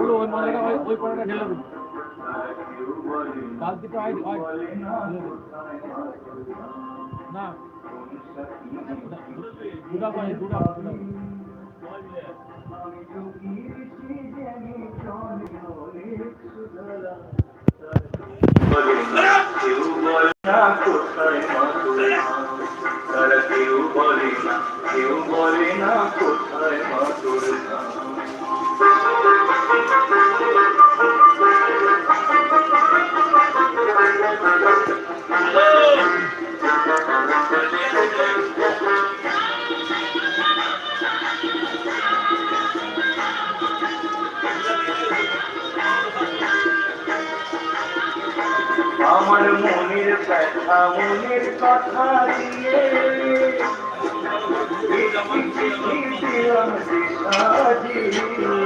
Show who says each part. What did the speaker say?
Speaker 1: বলো ওই ময়লাটা ওই পড়াটা ঢেলে দিন বালতিটা আই না। দুটা দুটা দুটা।
Speaker 2: কেউ বলে না কোথায় আমার মনের ব্যথা মনের কথা দিয়ে দিলাম দিয়ে।